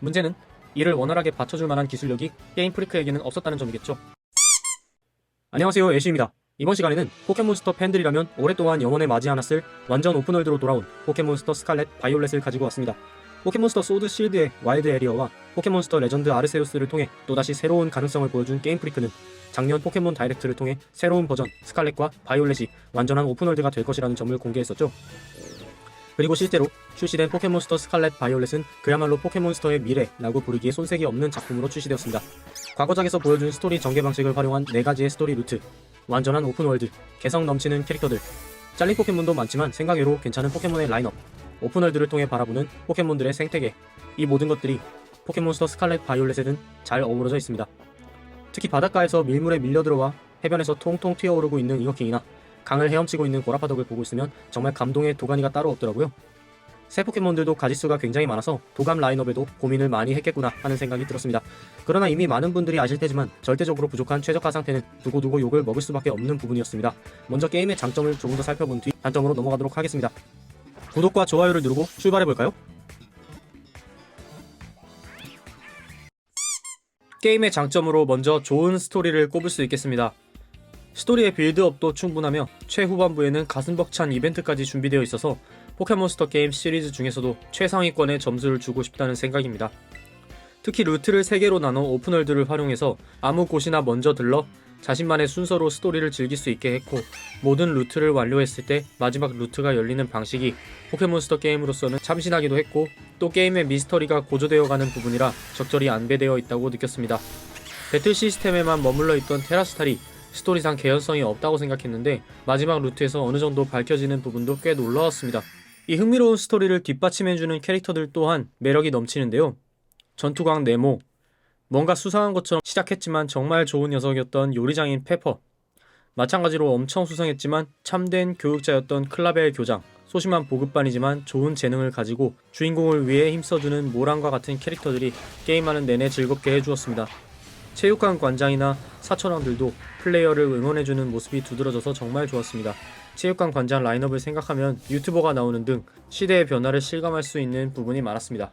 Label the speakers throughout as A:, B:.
A: 문제는 이를 원활하게 받쳐줄 만한 기술력이 게임 프리크에게는 없었다는 점이겠죠. 안녕하세요 애쉬입니다. 이번 시간에는 포켓몬스터 팬들이라면 오랫동안 영원에 맞이 않았을 완전 오픈월드로 돌아온 포켓몬스터 스칼렛 바이올렛을 가지고 왔습니다. 포켓몬스터 소드 실드의 와일드 에리어와 포켓몬스터 레전드 아르세우스를 통해 또다시 새로운 가능성을 보여준 게임 프리크는 작년 포켓몬 다이렉트를 통해 새로운 버전 스칼렛과 바이올렛이 완전한 오픈월드가 될 것이라는 점을 공개했었죠. 그리고 실제로 출시된 포켓몬스터 스칼렛 바이올렛은 그야말로 포켓몬스터의 미래라고 부르기에 손색이 없는 작품으로 출시되었습니다. 과거작에서 보여준 스토리 전개 방식을 활용한 4가지의 스토리 루트, 완전한 오픈월드, 개성 넘치는 캐릭터들, 잘린 포켓몬도 많지만 생각외로 괜찮은 포켓몬의 라인업, 오픈월드를 통해 바라보는 포켓몬들의 생태계, 이 모든 것들이 포켓몬스터 스칼렛 바이올렛에는 잘 어우러져 있습니다. 특히 바닷가에서 밀물에 밀려들어와 해변에서 통통 튀어오르고 있는 잉어킹이나 강을 헤엄치고 있는 고라파덕을 보고 있으면 정말 감동의 도가니가 따로 없더라고요. 새 포켓몬들도 가지수가 굉장히 많아서 도감 라인업에도 고민을 많이 했겠구나 하는 생각이 들었습니다. 그러나 이미 많은 분들이 아실 테지만 절대적으로 부족한 최적화 상태는 두고두고 욕을 먹을 수밖에 없는 부분이었습니다. 먼저 게임의 장점을 조금 더 살펴본 뒤 단점으로 넘어가도록 하겠습니다. 구독과 좋아요를 누르고 출발해볼까요? 게임의 장점으로 먼저 좋은 스토리를 꼽을 수 있겠습니다. 스토리의 빌드업도 충분하며 최후반부에는 가슴 벅찬 이벤트까지 준비되어 있어서 포켓몬스터 게임 시리즈 중에서도 최상위권의 점수를 주고 싶다는 생각입니다. 특히 루트를 3개로 나눠 오픈월드를 활용해서 아무 곳이나 먼저 들러 자신만의 순서로 스토리를 즐길 수 있게 했고 모든 루트를 완료했을 때 마지막 루트가 열리는 방식이 포켓몬스터 게임으로서는 참신하기도 했고 또 게임의 미스터리가 고조되어 가는 부분이라 적절히 안배되어 있다고 느꼈습니다. 배틀 시스템에만 머물러 있던 테라스탈이 스토리상 개연성이 없다고 생각했는데 마지막 루트에서 어느 정도 밝혀지는 부분도 꽤 놀라웠습니다. 이 흥미로운 스토리를 뒷받침해주는 캐릭터들 또한 매력이 넘치는데요. 전투광 네모, 뭔가 수상한 것처럼 시작했지만 정말 좋은 녀석이었던 요리장인 페퍼, 마찬가지로 엄청 수상했지만 참된 교육자였던 클라벨 교장, 소심한 보급반이지만 좋은 재능을 가지고 주인공을 위해 힘써주는 모란과 같은 캐릭터들이 게임하는 내내 즐겁게 해주었습니다. 체육관 관장이나 사천왕들도 플레이어를 응원해주는 모습이 두드러져서 정말 좋았습니다. 체육관 관장 라인업을 생각하면 유튜버가 나오는 등 시대의 변화를 실감할 수 있는 부분이 많았습니다.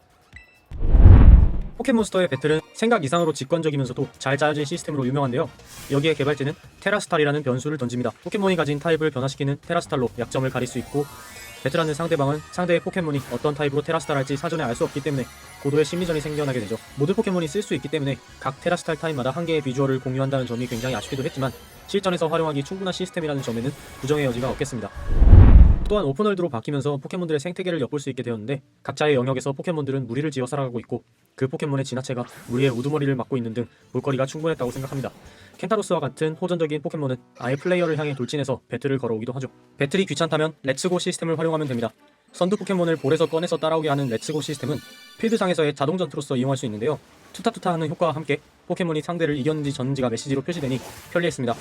A: 포켓몬스터의 배틀은 생각 이상으로 직관적이면서도 잘 짜여진 시스템으로 유명한데요. 여기에 개발진은 테라스탈이라는 변수를 던집니다. 포켓몬이 가진 타입을 변화시키는 테라스탈로 약점을 가릴 수 있고 배틀하는 상대방은 상대의 포켓몬이 어떤 타입으로 테라스탈할지 사전에 알 수 없기 때문에 고도의 심리전이 생겨나게 되죠. 모든 포켓몬이 쓸 수 있기 때문에 각 테라스탈 타입마다 한 개의 비주얼을 공유한다는 점이 굉장히 아쉽기도 했지만 실전에서 활용하기 충분한 시스템이라는 점에는 부정의 여지가 없겠습니다. 또한 오픈월드로 바뀌면서 포켓몬들의 생태계를 엿볼 수 있게 되었는데 각자의 영역에서 포켓몬들은 무리를 지어 살아가고 있고 그 포켓몬의 진화체가 무리의 우두머리를 막고 있는 등 볼거리가 충분했다고 생각합니다. 켄타로스와 같은 호전적인 포켓몬은 아예 플레이어를 향해 돌진해서 배틀을 걸어오기도 하죠. 배틀이 귀찮다면 렛츠고 시스템을 활용하면 됩니다. 선두 포켓몬을 볼에서 꺼내서 따라오게 하는 렛츠고 시스템은 필드상에서의 자동 전투로서 이용할 수 있는데요. 투타투타 하는 효과와 함께 포켓몬이 상대를 이겼는지 졌는지가 메시지로 표시되니 편리했습니다.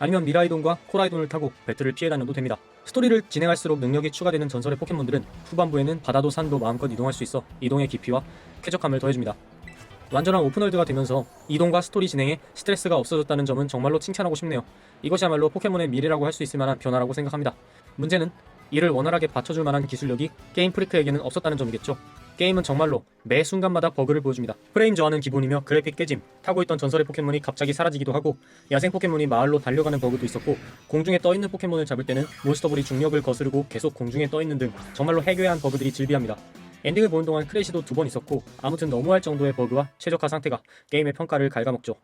A: 아니면 미라이돈과 코라이돈을 타고 배틀을 피해 다녀도 됩니다. 스토리를 진행할수록 능력이 추가되는 전설의 포켓몬들은 후반부에는 바다도 산도 마음껏 이동할 수 있어 이동의 깊이와 쾌적함을 더해줍니다. 완전한 오픈월드가 되면서 이동과 스토리 진행에 스트레스가 없어졌다는 점은 정말로 칭찬하고 싶네요. 이것이야말로 포켓몬의 미래라고 할 수 있을 만한 변화라고 생각합니다. 문제는 이를 원활하게 받쳐줄 만한 기술력이 게임 프리크에게는 없었다는 점이겠죠. 게임은 정말로 매 순간마다 버그를 보여줍니다. 프레임 저하는 기본이며 그래픽 깨짐, 타고 있던 전설의 포켓몬이 갑자기 사라지기도 하고 야생 포켓몬이 마을로 달려가는 버그도 있었고 공중에 떠있는 포켓몬을 잡을 때는 몬스터볼이 중력을 거스르고 계속 공중에 떠있는 등 정말로 해괴한 버그들이 질비합니다. 엔딩을 보는 동안 크래시도 두 번 있었고 아무튼 너무할 정도의 버그와 최적화 상태가 게임의 평가를 갉아먹죠.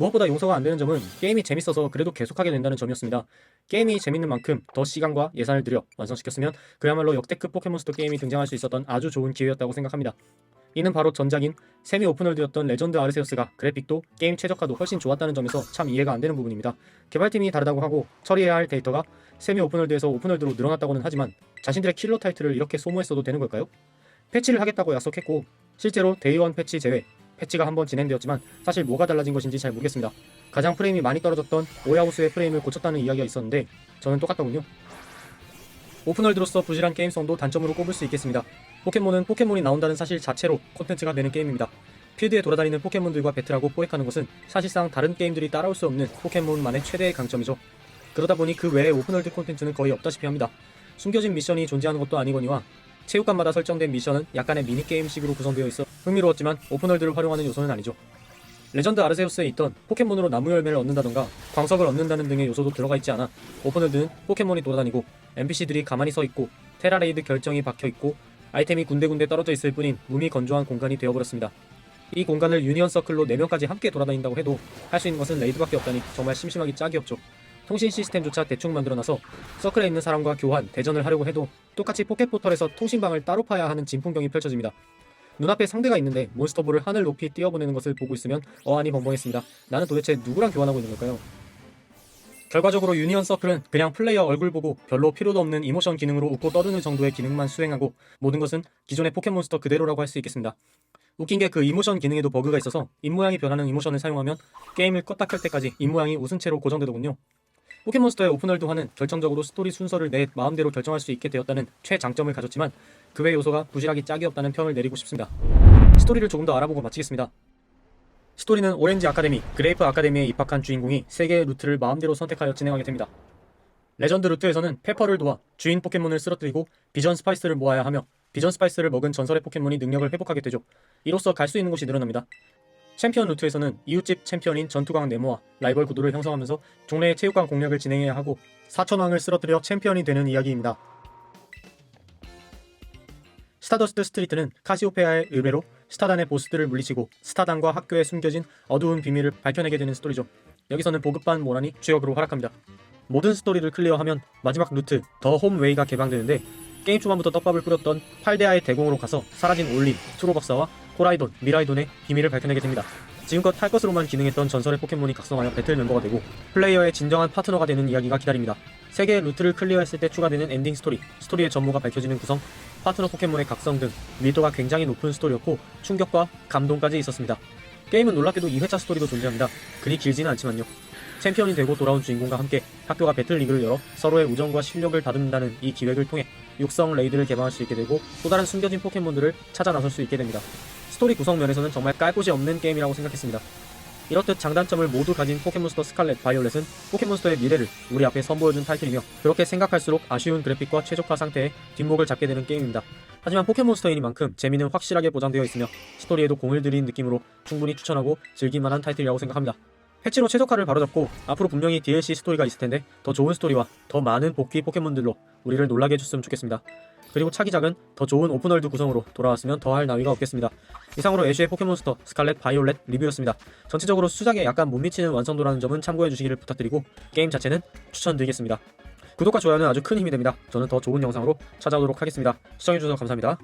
A: 무엇보다 용서가 안 되는 점은 게임이 재밌어서 그래도 계속하게 된다는 점이었습니다. 게임이 재밌는 만큼 더 시간과 예산을 들여 완성시켰으면 그야말로 역대급 포켓몬스터 게임이 등장할 수 있었던 아주 좋은 기회였다고 생각합니다. 이는 바로 전작인 세미 오픈월드였던 레전드 아르세우스가 그래픽도 게임 최적화도 훨씬 좋았다는 점에서 참 이해가 안 되는 부분입니다. 개발팀이 다르다고 하고 처리해야 할 데이터가 세미 오픈월드에서 오픈월드로 늘어났다고는 하지만 자신들의 킬러 타이틀을 이렇게 소모했어도 되는 걸까요? 패치를 하겠다고 약속했고 실제로 데이원 패치 제외 패치가 한 번 진행되었지만 사실 뭐가 달라진 것인지 잘 모르겠습니다. 가장 프레임이 많이 떨어졌던 오야우스의 프레임을 고쳤다는 이야기가 있었는데 저는 똑같더군요. 오픈월드로서 부실한 게임성도 단점으로 꼽을 수 있겠습니다. 포켓몬은 포켓몬이 나온다는 사실 자체로 콘텐츠가 되는 게임입니다. 필드에 돌아다니는 포켓몬들과 배틀하고 포획하는 것은 사실상 다른 게임들이 따라올 수 없는 포켓몬만의 최대의 강점이죠. 그러다 보니 그 외의 오픈월드 콘텐츠는 거의 없다시피 합니다. 숨겨진 미션이 존재하는 것도 아니거니와 체육관마다 설정된 미션은 약간의 미니게임식으로 구성되어 있어 흥미로웠지만 오픈월드를 활용하는 요소는 아니죠. 레전드 아르세우스에 있던 포켓몬으로 나무 열매를 얻는다던가 광석을 얻는다는 등의 요소도 들어가 있지 않아 오픈월드는 포켓몬이 돌아다니고 NPC들이 가만히 서 있고 테라레이드 결정이 박혀 있고 아이템이 군데군데 떨어져 있을 뿐인 몸이 건조한 공간이 되어버렸습니다. 이 공간을 유니언 서클로 4명까지 함께 돌아다닌다고 해도 할 수 있는 것은 레이드밖에 없다니 정말 심심하기 짝이 없죠. 통신 시스템조차 대충 만들어놔서 서클에 있는 사람과 교환, 대전을 하려고 해도 똑같이 포켓포털에서 통신방을 따로 파야 하는 진풍경이 펼쳐집니다. 눈앞에 상대가 있는데 몬스터볼을 하늘 높이 뛰어보내는 것을 보고 있으면 어안이 벙벙했습니다. 나는 도대체 누구랑 교환하고 있는 걸까요? 결과적으로 유니언 서클은 그냥 플레이어 얼굴 보고 별로 필요도 없는 이모션 기능으로 웃고 떠드는 정도의 기능만 수행하고 모든 것은 기존의 포켓몬스터 그대로라고 할 수 있겠습니다. 웃긴 게 그 이모션 기능에도 버그가 있어서 입모양이 변하는 이모션을 사용하면 게임을 껐다 켤 때까지 입모양이 웃은 채로 고정되더군요. 포켓몬스터의 오픈월드화는 결정적으로 스토리 순서를 내 마음대로 결정할 수 있게 되었다는 최장점을 가졌지만 그 외 요소가 부실하기 짝이 없다는 평을 내리고 싶습니다. 스토리를 조금 더 알아보고 마치겠습니다. 스토리는 오렌지 아카데미, 그레이프 아카데미에 입학한 주인공이 세 개의 루트를 마음대로 선택하여 진행하게 됩니다. 레전드 루트에서는 페퍼를 도와 주인 포켓몬을 쓰러뜨리고 비전 스파이스를 모아야 하며 비전 스파이스를 먹은 전설의 포켓몬이 능력을 회복하게 되죠. 이로써 갈 수 있는 곳이 늘어납니다. 챔피언 루트에서는 이웃집 챔피언인 전투광 네모와 라이벌 구도를 형성하면서 종래의 체육관 공략을 진행해야 하고 사천왕을 쓰러뜨려 챔피언이 되는 이야기입니다. 스타더스트 스트리트는 카시오페아의 의뢰로 스타단의 보스들을 물리치고 스타단과 학교에 숨겨진 어두운 비밀을 밝혀내게 되는 스토리죠. 여기서는 보급반 모란이 주역으로 활약합니다. 모든 스토리를 클리어하면 마지막 루트 더 홈웨이가 개방되는데 게임 초반부터 떡밥을 뿌렸던 8대아의 대공으로 가서 사라진 올린, 트로박사와 호라이돈, 미라이돈의 비밀을 밝혀내게 됩니다. 지금껏 탈 것으로만 기능했던 전설의 포켓몬이 각성하여 배틀 멤버가 되고 플레이어의 진정한 파트너가 되는 이야기가 기다립니다. 세개의 루트를 클리어했을 때 추가되는 엔딩 스토리, 스토리의 전모가 밝혀지는 구성, 파트너 포켓몬의 각성 등 밀도가 굉장히 높은 스토리였고 충격과 감동까지 있었습니다. 게임은 놀랍게도 2회차 스토리도 존재합니다. 그리 길지는 않지만요. 챔피언이 되고 돌아온 주인공과 함께 학교가 배틀 리그를 열어 서로의 우정과 실력을 다듬는다는 이 기획을 통해 육성 레이드를 개방할 수 있게 되고 또 다른 숨겨진 포켓몬들을 찾아 나설 수 있게 됩니다. 스토리 구성 면에서는 정말 깔 곳이 없는 게임이라고 생각했습니다. 이렇듯 장단점을 모두 가진 포켓몬스터 스칼렛 바이올렛은 포켓몬스터의 미래를 우리 앞에 선보여준 타이틀이며 그렇게 생각할수록 아쉬운 그래픽과 최적화 상태에 뒷목을 잡게 되는 게임입니다. 하지만 포켓몬스터이니만큼 재미는 확실하게 보장되어 있으며 스토리에도 공을 들인 느낌으로 충분히 추천하고 즐길만한 타이틀이라고 생각합니다. 패치로 최적화를 바로잡고 앞으로 분명히 DLC 스토리가 있을 텐데 더 좋은 스토리와 더 많은 복귀 포켓몬들로 우리를 놀라게 해줬으면 좋겠습니다. 그리고 차기작은 더 좋은 오픈월드 구성으로 돌아왔으면 더할 나위가 없겠습니다. 이상으로 애쉬의 포켓몬스터 스칼렛 바이올렛 리뷰였습니다. 전체적으로 수작에 약간 못 미치는 완성도라는 점은 참고해 주시기를 부탁드리고 게임 자체는 추천드리겠습니다. 구독과 좋아요는 아주 큰 힘이 됩니다. 저는 더 좋은 영상으로 찾아오도록 하겠습니다. 시청해주셔서 감사합니다.